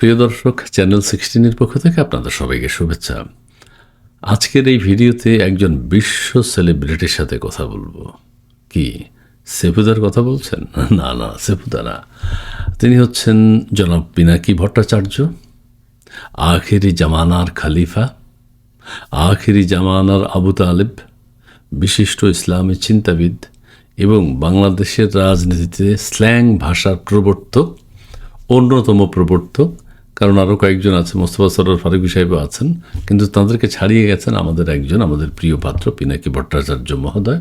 প্রিয় দর্শক চ্যানেল সিক্সটিনের পক্ষ থেকে আপনাদের সবাইকে শুভেচ্ছা। আজকের এই ভিডিওতে একজন বিশ্ব সেলিব্রিটির সাথে কথা বলব। কি? সেপুদার কথা বলছেন? না না, সেপুদা না। তিনি হচ্ছেন জনাব পিনাকি ভট্টাচার্য, আখেরি জামানার খালিফা, আখেরি জামানার আবু তালেব, বিশিষ্ট ইসলামী চিন্তাবিদ এবং বাংলাদেশের রাজনীতিতে স্ল্যাং ভাষার প্রবর্তক, অন্যতম প্রবর্তক কারণ আরও কয়েকজন আছে, মোস্তফা সরার ফারুকি সাহেবও আছেন, কিন্তু তাদেরকে ছাড়িয়ে গেছেন আমাদের একজন, আমাদের প্রিয় পাত্র, পিনাকি ভট্টাচার্য মহোদয়।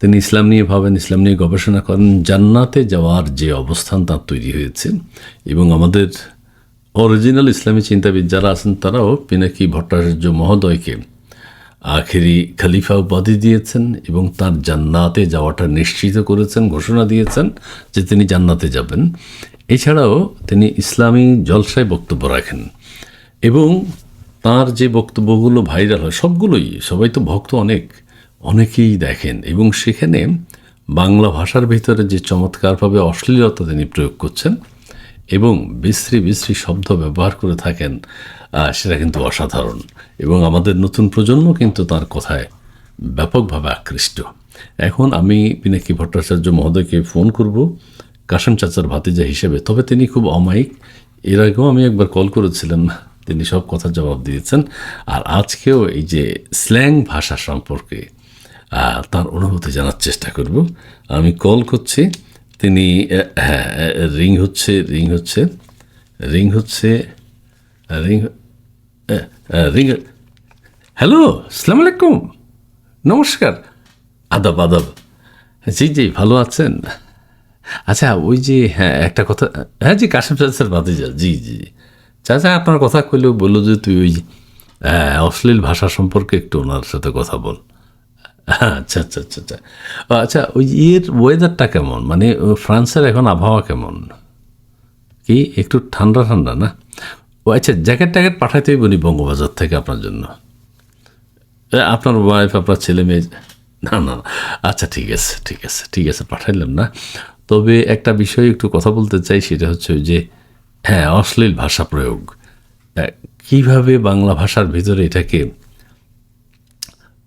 তিনি ইসলাম নিয়ে ভাবেন, ইসলাম নিয়ে গবেষণা করেন, জান্নাতে যাওয়ার যে অবস্থান তার তৈরি হয়েছে। এবং আমাদের অরিজিনাল ইসলামী চিন্তাবিদ যারা আছেন, তারাও পিনাকি ভট্টাচার্য মহোদয়কে আখেরি খলিফা উপাধি দিয়েছেন এবং তার জান্নাতে যাওয়াটা নিশ্চিত করেছেন, ঘোষণা দিয়েছেন যে তিনি জান্নাতে যাবেন। এছাড়াও তিনি ইসলামী জলসায় বক্তব্য রাখেন এবং তার যে বক্তব্যগুলো ভাইরাল হয়, সবগুলোই, সবাই তো ভক্ত অনেক, অনেকেই দেখেন এবং সেখানে বাংলা ভাষার ভিতরে যে চমৎকারভাবে অশ্লীলতা তিনি প্রয়োগ করছেন এবং বিশ্রী বিশ্রী শব্দ ব্যবহার করে থাকেন সেটা কিন্তু অসাধারণ এবং আমাদের নতুন প্রজন্ম কিন্তু তার কথায় ব্যাপকভাবে আকৃষ্ট। এখন আমি পিনাকি ভট্টাচার্য মহোদয়কে ফোন করব। কাশেম চাচার ভাতিজা হিসেবে। তবে তিনি খুব অমায়িক। এর আগেও আমি একবার কল করেছিলাম, তিনি সব কথার জবাব দিয়েছেন। আর আজকেও এই যে স্ল্যাং ভাষা সম্পর্কে তার অনুভূতি জানার চেষ্টা করব। আমি কল করছি, তিনি হ্যাঁ রিং হচ্ছে রিং হচ্ছে রিং হচ্ছে, রিং রিং, হ্যালো সালাম আলাইকুম, নমস্কার। আদাব আদাব। জি জি, ভালো আছেন? আচ্ছা ওই যে হ্যাঁ একটা কথা হ্যাঁ জি, কাশেম চাচার যা জি জি। চাচা, আপনার কথা কইলেও বলল যে, তুই ওই অশ্লীল ভাষা সম্পর্কে একটু ওনার সাথে কথা বল। আচ্ছা আচ্ছা আচ্ছা আচ্ছা। আচ্ছা ওই ইয়ের ওয়েদারটা কেমন? মানে ফ্রান্সের এখন আবহাওয়া কেমন? কি, একটু ঠান্ডা ঠান্ডা না? ও আচ্ছা জ্যাকেট ট্যাকেট পাঠাতেই বলি বঙ্গবাজার থেকে আপনার জন্য? আপনার ওয়াইফ আপনার ছেলে মেয়ে না না। আচ্ছা ঠিক আছে ঠিক আছে ঠিক আছে, পাঠাইলাম না। তবে একটা বিষয়ে একটু কথা বলতে চাই সেটা হচ্ছে যে হ্যাঁ অশ্লীল ভাষা প্রয়োগ। কীভাবে বাংলা ভাষার ভিতরে এটাকে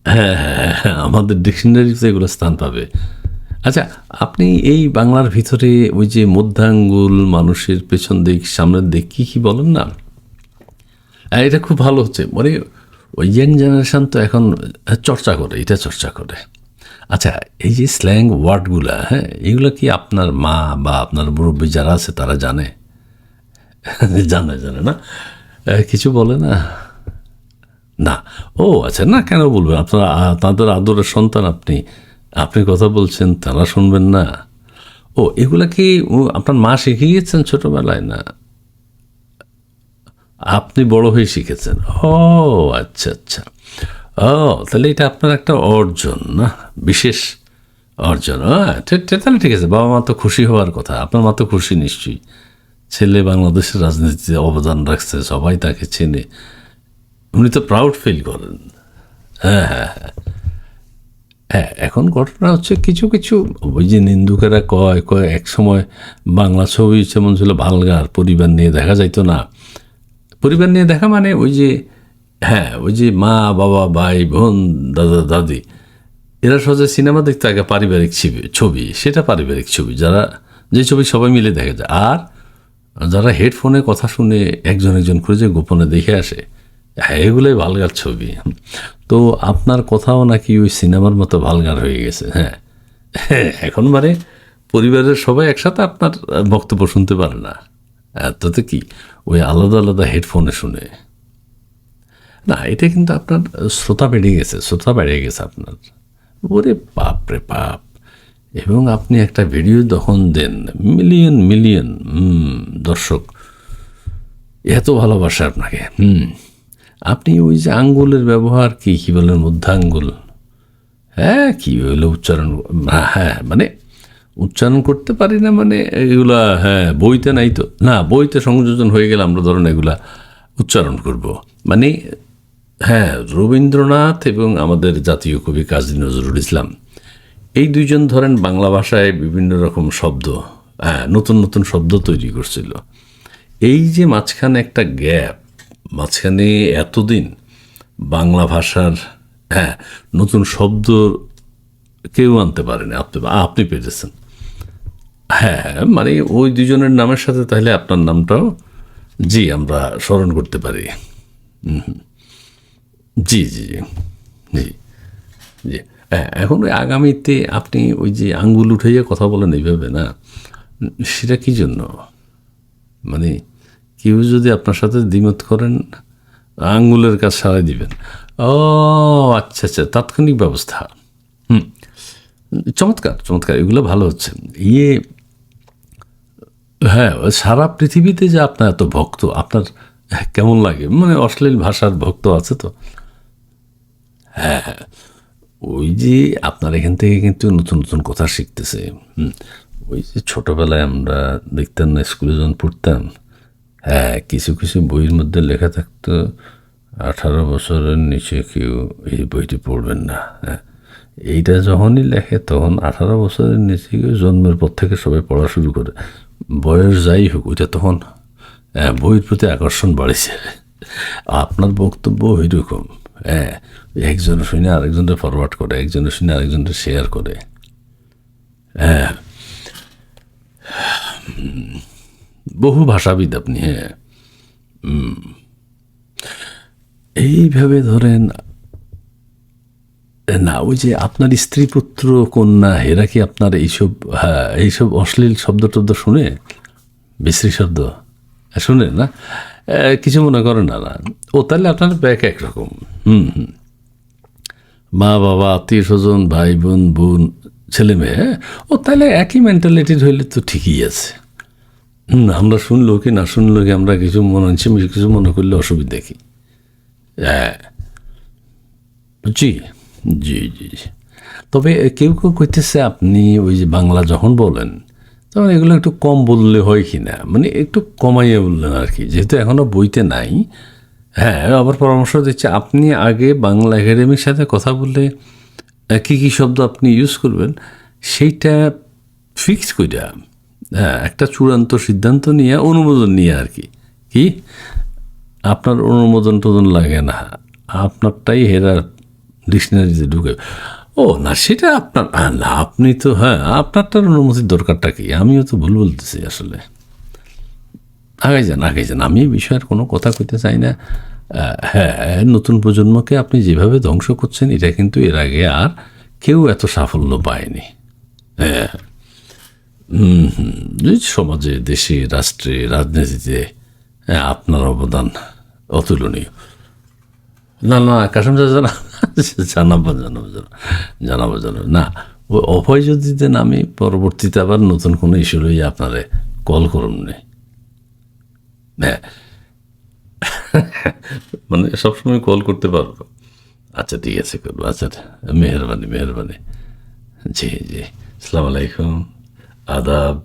হ্যাঁ হ্যাঁ হ্যাঁ, আমাদের ডিকশনারিতে এগুলো স্থান পাবে। আচ্ছা আপনি এই বাংলার ভিতরে ওই যে মধ্যাঙ্গুল মানুষের পেছন দিক সামনের দিক কী কী বলেন না? হ্যাঁ, এটা খুব ভালো হচ্ছে। মানে ওই ইয়াং জেনারেশান তো এখন চর্চা করে এটা চর্চা করে। আচ্ছা এই যে স্ল্যাং ওয়ার্ডগুলো হ্যাঁ এগুলো কি আপনার মা বা আপনার মুরব্বী যারা আছে তারা জানে? জানে জানে না? কিছু বলে না? না। ও আচ্ছা না, কেন বলবেন? আপনারা তাদের আদরের সন্তান আপনি। আপনি কথা বলছেন, তারা শুনবেন না। ও, এগুলা কি আপনার মা শিখে গিয়েছেন ছোটোবেলায় না? আপনি বড় হয়ে শিখেছেন। ও আচ্ছা আচ্ছা। ও, তাহলে এটা আপনার একটা অর্জন, না? বিশেষ অর্জন। হ্যাঁ তাহলে ঠিক আছে, বাবা মা তো খুশি হওয়ার কথা, আপনার মা তো খুশি নিশ্চয়ই। ছেলে বাংলাদেশের রাজনীতিতে অবদান রাখছে, সবাই তাকে চেনে। উনি তো প্রাউড ফিল করেন। হ্যাঁ হ্যাঁ হ্যাঁ। হ্যাঁ এখন ঘটনা হচ্ছে কিছু কিছু, ওই যে নিন্দুকেরা কয় কয়, এক সময় বাংলা ছবি যেমন ছিল ভালগার, পরিবার নিয়ে দেখা যাইতো না। পরিবার নিয়ে দেখা মানে ওই যে হ্যাঁ ওই যে মা বাবা ভাই বোন দাদা দাদি এরা সহজে সিনেমা দেখতে আগে পারিবারিক ছবি ছবি সেটা পারিবারিক ছবি যারা যে ছবি সবাই মিলে দেখা যায়। আর যারা হেডফোনে কথা শুনে একজন একজন করে যে গোপনে দেখে আসে হ্যাঁ এগুলোই ভালগার ছবি। তো আপনার কথাও নাকি ওই সিনেমার মতো ভালগার হয়ে গেছে হ্যাঁ। হ্যাঁ, এখন মানে পরিবারের সবাই একসাথে আপনার বক্তব্য শুনতে পারে না। তাতে কি? ওই আলাদা আলাদা হেডফোনে শুনে। না, এটা কিন্তু আপনার শ্রোতা বেড়ে গেছে, শ্রোতা বেড়ে গেছে আপনার। ওরে বাপ রে বাপ। এবং আপনি একটা ভিডিও যখন দেন, মিলিয়ন মিলিয়ন দর্শক, এত ভালোবাসে আপনাকে, হুম। আপনি ওই যে আঙ্গুলের ব্যবহার কি কি বলেন মধ্যাঙ্গুল? হ্যাঁ কি হইল উচ্চারণ? হ্যাঁ মানে উচ্চারণ করতে পারি না মানে এগুলা হ্যাঁ বইতে নাই তো। না, বইতে সংযোজন হয়ে গেলে আমরা ধরুন এগুলা উচ্চারণ করব। মানে হ্যাঁ রবীন্দ্রনাথ এবং আমাদের জাতীয় কবি কাজী নজরুল ইসলাম। এই দুইজন ধরেন বাংলা ভাষায় বিভিন্ন রকম শব্দ হ্যাঁ নতুন নতুন শব্দ তৈরি করছিল। এই যে মাঝখানে একটা গ্যাপ, মাঝখানে এতদিন বাংলা ভাষার হ্যাঁ নতুন শব্দ কেউ আনতে পারেনি, আপনি আপনি পেরেছেন। হ্যাঁ মানে ওই দুজনের নামের সাথে তাহলে আপনার নামটাও, জি, আমরা স্মরণ করতে পারি। হুম। জি জি জি জি এখন ওই আগামীতে আপনি ওই যে আঙ্গুল উঠাইয়া কথা বলেন এইভাবে না, সেটা কি জন্য? মানে কেউ যদি আপনার সাথে দ্বিমত করেন, আঙ্গুলের কাজ সারাই দিবেন। ও আচ্ছা আচ্ছা তাৎক্ষণিক ব্যবস্থা। হুম, চমৎকার চমৎকার, এগুলো ভালো হচ্ছে। ইয়ে হ্যাঁ সারা পৃথিবীতে যে আপনার এত ভক্ত, আপনার কেমন লাগে? মানে অশ্লীল ভাষার ভক্ত আছে তো। হ্যাঁ ওই যে আপনার এখান থেকে কিন্তু নতুন নতুন কথা শিখতেছে। ওই যে ছোটোবেলায় আমরা দেখতাম না স্কুলে যখন পড়তাম হ্যাঁ কিছু কিছু বইয়ের মধ্যে লেখা থাকতো আঠারো বছরের নিচে কেউ এই বইটি পড়বেন না। হ্যাঁ। এইটা যখনই লেখে তখন আঠারো বছরের নিচে কেউ জন্মের পর থেকে সবাই পড়া শুরু করে। বয়স যাই হোক ওইটা তখন হ্যাঁ, বইয়ের প্রতি আকর্ষণ বাড়েছে। আপনার বক্তব্য ওই রকম হ্যাঁ একজন শুনে আরেকজনকে ফরওয়ার্ড করে, একজনের শুনে আরেকজনটা শেয়ার করে হ্যাঁ বহু ভাষাবিদ আপনি হ্যাঁ। এইভাবে ধরেন না, ওই যে আপনার স্ত্রী পুত্র কন্যা, এরা কি আপনার এইসব হ্যাঁ এইসব অশ্লীল শব্দ টব্দ শুনে বিশ্রী শব্দ শুনে না কিছু মনে করে না না। ও তাহলে আপনার ব্যাক একরকম। হুম হুম। মা, বাবা, আত্মীয় স্বজন, ভাই, বোন বোন, ছেলে মেয়ে হ্যাঁ? ও তাহলে একই মেন্টালিটির হইলে তো ঠিকই আছে। হুম, আমরা শুনলো কি না শুনলো কি, আমরা কিছু মনে হচ্ছে কিছু মনে করলে অসুবিধা কি? হ্যাঁ। জি জি জি জি। তবে কেউ কেউ কইতেছে আপনি ওই যে বাংলা যখন বলেন তখন এগুলো একটু কম বললে হয় কি না মানে একটু কমাইয়ে বললেন আর কি যেহেতু এখনও বইতে নাই হ্যাঁ আবার পরামর্শ দিচ্ছে, আপনি আগে বাংলা একাডেমির সাথে কথা বললে কী কী শব্দ আপনি ইউজ করবেন, সেইটা ফিক্স কইরা হ্যাঁ একটা চূড়ান্ত সিদ্ধান্ত নিয়ে, অনুমোদন নিয়ে আর কি? কি আপনার অনুমোদন টোদন লাগে না। আপনারটাই হেরা ডিকশনারিতে ঢুকে ও না সেটা আপনার না আপনি তো হ্যাঁ আপনারটার অনুমতির দরকারটা কি? আমিও তো ভুল বলতেছি আসলে। আগে যান আগে যান আমি এই বিষয়ের কোনো কথা কইতে চাই না। হ্যাঁ নতুন প্রজন্মকে আপনি যেভাবে ধ্বংস করছেন এটা কিন্তু এর আগে আর কেউ এত সাফল্য পায়নি। হ্যাঁ হুম, হুম, সমাজে দেশে রাষ্ট্রে রাজনীতিতে হ্যাঁ, আপনার অবদান অতুলনীয়। না না কাসম জানা জানাব জানাব জানাব জানাব। না ওই অভয় যদি দেন, আমি পরবর্তীতে আবার নতুন কোনো ইস্যু লইয়ে আপনারে কল করুন নে। হ্যাঁ মানে সবসময় কল করতে পারব। আচ্ছা ঠিক আছে, করব। আচ্ছা মেহরবানি মেহরবানি। জি জি। আসসালামু আলাইকুম। আদাব।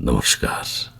নমস্কার।